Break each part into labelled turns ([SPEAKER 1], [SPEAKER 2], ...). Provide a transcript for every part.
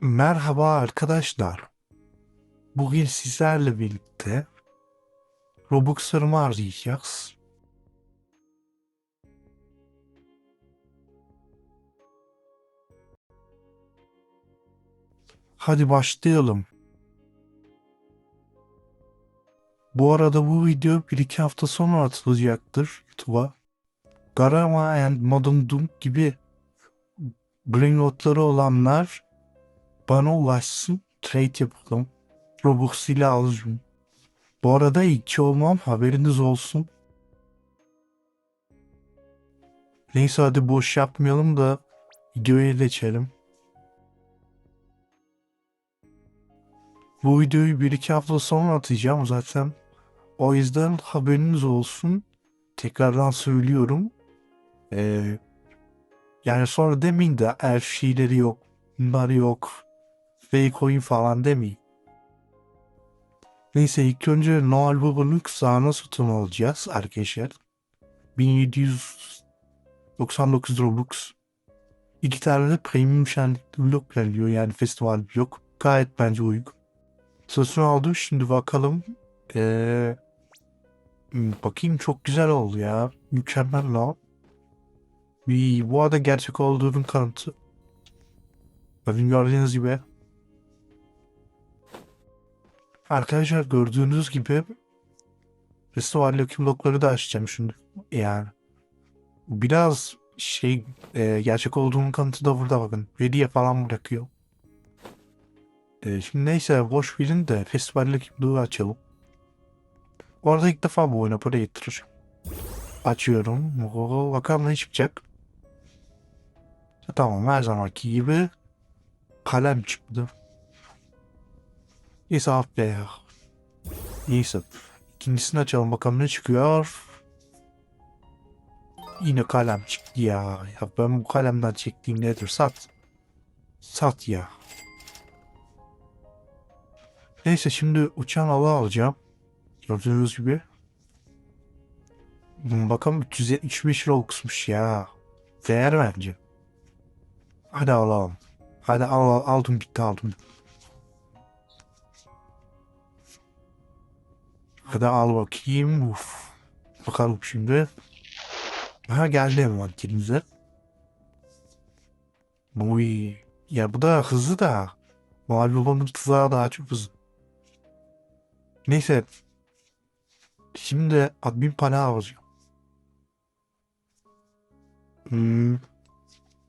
[SPEAKER 1] Merhaba arkadaşlar. Bugün sizlerle birlikte Robux'larımı arayacağız. Hadi başlayalım. Bu arada bu video 1-2 hafta sonra atılacaktır YouTube'a. Garama and Modern Doom gibi brainrotları olanlar bana ulaşsın. Trade yapalım. Robux ile alacağım. Bu arada ilkçi olmam haberiniz olsun. Neyse hadi boş yapmayalım da videoya geçelim. Bu videoyu 1-2 hafta sonra atacağım zaten. O yüzden haberiniz olsun. Tekrardan söylüyorum. Ee, yani sonra demeyin de elf şeyleri yok. Bunlar yok. Fake oyun falan demeyin. Neyse ilk önce Noel Baba'nın kısağına satın alacağız arkadaşlar. 1799 Robux. İki tane de premium şenlikli blok geliyor yani festival blok. Gayet bence uygun. Satın aldım şimdi bakalım. Ee, bakayım çok güzel oldu ya. Mükemmel lan. Bir, bu arada gerçek olduğunun kanıtı. Bakın gördüğünüz gibi. Arkadaşlar gördüğünüz gibi festivaldeki blokları da açacağım şimdi. Yani biraz şey e, gerçek olduğunun kanıtı da burada bakın. Hediye falan bırakıyor. E, şimdi neyse boş verin de festivaldeki bloğu açalım. Bu arada ilk defa bu oyuna para yatıracağım. Açıyorum. Oo, bakalım ne çıkacak. Tamam her zamanki gibi kalem çıktı. Neyse ah be. İkincisini açalım bakalım ne çıkıyor. Yine kalem çıktı ya. Ya ben bu kalemden çektiğim nedir? Sat. Sat ya. Neyse şimdi uçan alı alacağım. Gördüğünüz gibi. Bakalım 375 Robux'muş ya. Değer bence. Hadi alalım. Hadi al, al aldım gitti aldım. Hadi al bakayım. Uf. Bakalım şimdi. Ha geldi envanterimize. Uy. Ya bu da hızlı da. Mavi olanın tuzağı daha çok hızlı. Neyse. Şimdi admin para alacağım. Hmm.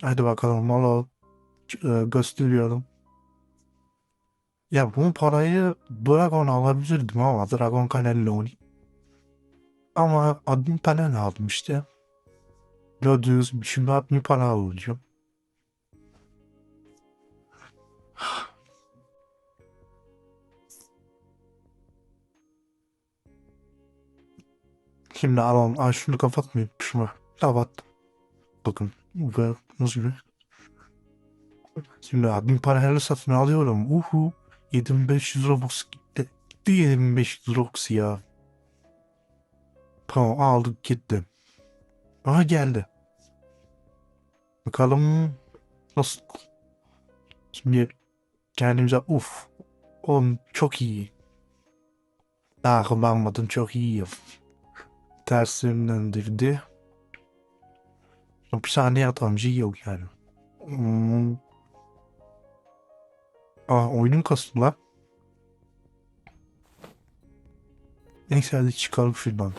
[SPEAKER 1] Hadi bakalım al e, gösteriyorum. Ya bu parayı Dragon alabilirdim ama Dragon Kanal'le oynayayım. Ama admin panel aldım işte. Gibi şimdi admin panel alacağım. Şimdi alalım. Ay şunu kapatmayayım. Şunu kapat. Bakın. Bu nasıl. Şimdi admin paneli satın alıyorum. Uhu. 7500 Robux gitti. Gitti 7500 Robux ya. Tamam aldık gitti. Aha geldi. Bakalım nasıl. Şimdi kendimize uf. Oğlum çok iyi. Daha kullanmadım çok iyi. Ters yönlendirdi. Saniye atamcı yok yani. Hmm. Aa oyunun kastı lan. Neyse hadi çıkalım şuradan.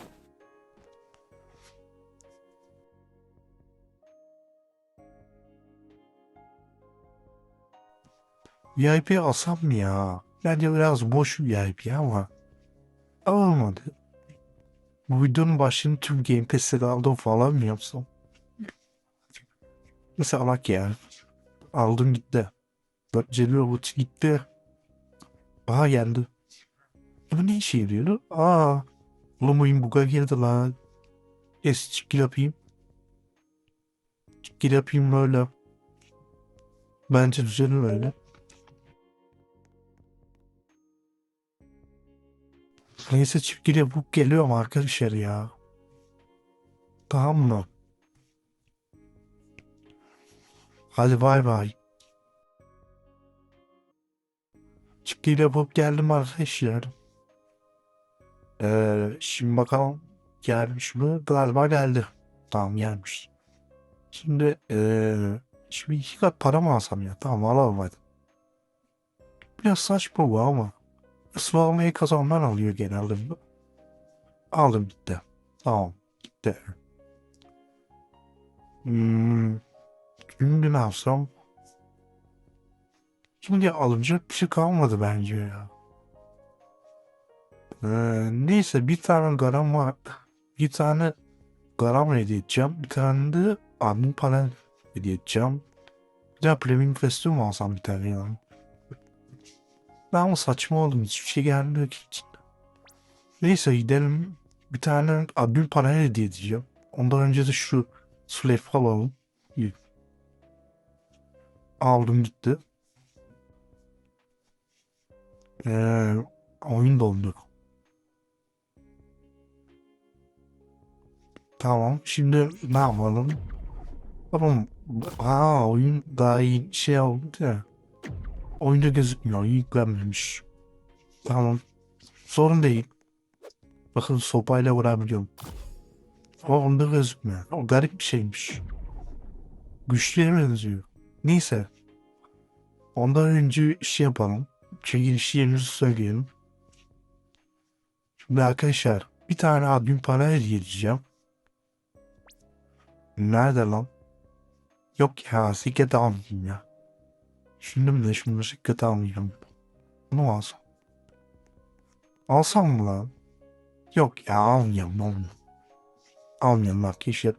[SPEAKER 1] VIP alsam mı ya? Bence biraz boş VIP ama. Olmadı. Bu videonun başını tüm Game Pass'leri aldım falan mı yapsam? Mesela bak ya. Aldım gitti. Celi robot gitti. Aha geldi. Bu ne işe yarıyor? Aa. Oğlum oyun buga girdi lan. Es çıkgil yapayım. Çıkgil yapayım böyle. Bence düzelir öyle. Neyse çiftgil yapıp geliyorum arkadaşlar ya. Tamam mı? Hadi bay bay. Çıkıyla yapıp geldim arkadaşlar. Ee, şimdi bakalım gelmiş mi? Galiba geldi. Tamam gelmiş. Şimdi ee, şimdi iki kat para mı alsam ya? Tamam alalım hadi. Biraz saçma bu ama. Ismarlamayı kazanlar alıyor genelde. Aldım gitti. Tamam gitti. Hmm, şimdi ne yapsam? Şimdi alınacak bir şey kalmadı bence ya. Ee, neyse bir tane garam var. Bir tane garam hediye edeceğim. Bir tane de admin panel hediye edeceğim. Bir de premium festival mi alsam bir tane ya? Ben ama saçma oldum. Hiçbir şey gelmiyor ki. Neyse gidelim. Bir tane admin panel hediye edeceğim. Ondan önce de şu slave alalım. Aldım gitti. Ee, oyun dondu. Tamam. Şimdi ne yapalım? Tamam. Ha oyun daha iyi şey oldu ya. Oyunda gözükmüyor. Yüklenmemiş. Tamam. Sorun değil. Bakın sopayla vurabiliyorum. Ama onda gözükmüyor. O garip bir şeymiş. Güçlüye benziyor. Neyse. Ondan önce şey yapalım. Çekilişi yerinizi söyleyelim. Şimdi arkadaşlar bir tane admin para hediye edeceğim. Nerede lan? Yok ya siket almayayım ya. Şimdi de şimdi siket almayacağım. Bunu alsam? Alsam mı lan? Yok ya almayayım almayayım. Almayayım arkadaşlar.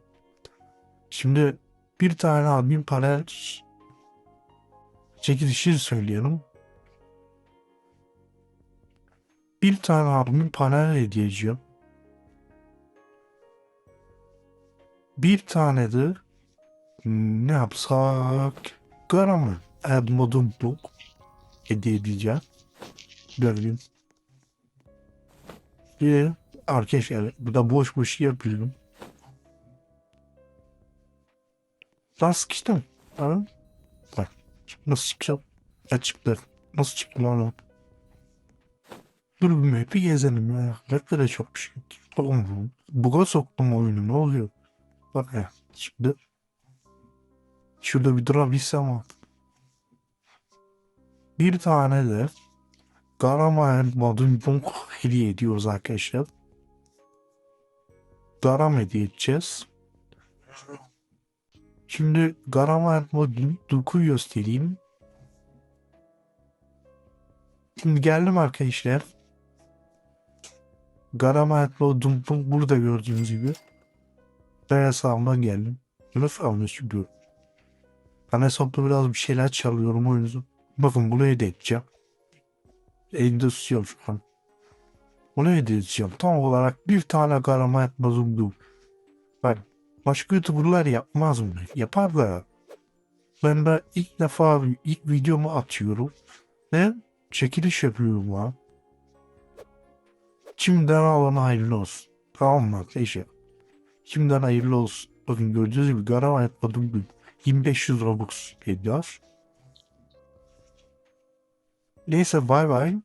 [SPEAKER 1] Şimdi bir tane admin para çekilişi söyleyelim. Bir tane admin panel edeceğim. Bir tane de ne yapsak? Garamı add modum bu hediye edeceğim. Gördüm. Bir de arkadaşlar bu da boş boş yapıyorum. Lan sıkıştım. Ha? Bak. Nasıl çıkacağım? Ya. Nasıl çıktı lan? Dur bir map'i gezelim ya. Map'te de çok bir şey. Oğlum buga soktum oyunu ne oluyor? Bak ya şimdi şurada bir durabilsem ama. Bir tane de Garamayan modun bonk hediye ediyoruz arkadaşlar. Garam hediye edeceğiz. Şimdi Garamayan modun Duku göstereyim. Şimdi geldim arkadaşlar. Garamatlo Dumpung burada gördüğünüz gibi. Ben hesabımdan geldim. Nasıl almış çünkü. Ben hesapta biraz bir şeyler çalıyorum o. Bakın bunu hediye edeceğim. Elimde tutuyorum şu an. Bunu hediye edeceğim. Tam olarak bir tane garamat bozuldu. Bak başka youtuberlar yapmaz mı? Yapar da. Ben de ilk defa ilk videomu atıyorum. Ve çekiliş yapıyorum lan. Şimdiden alana hayırlı olsun. Tamam mı arkadaşlar? Şimdiden hayırlı olsun. Bakın gördüğünüz gibi garam yapmadım gün. 2500 Robux ediyor. Neyse bay bay.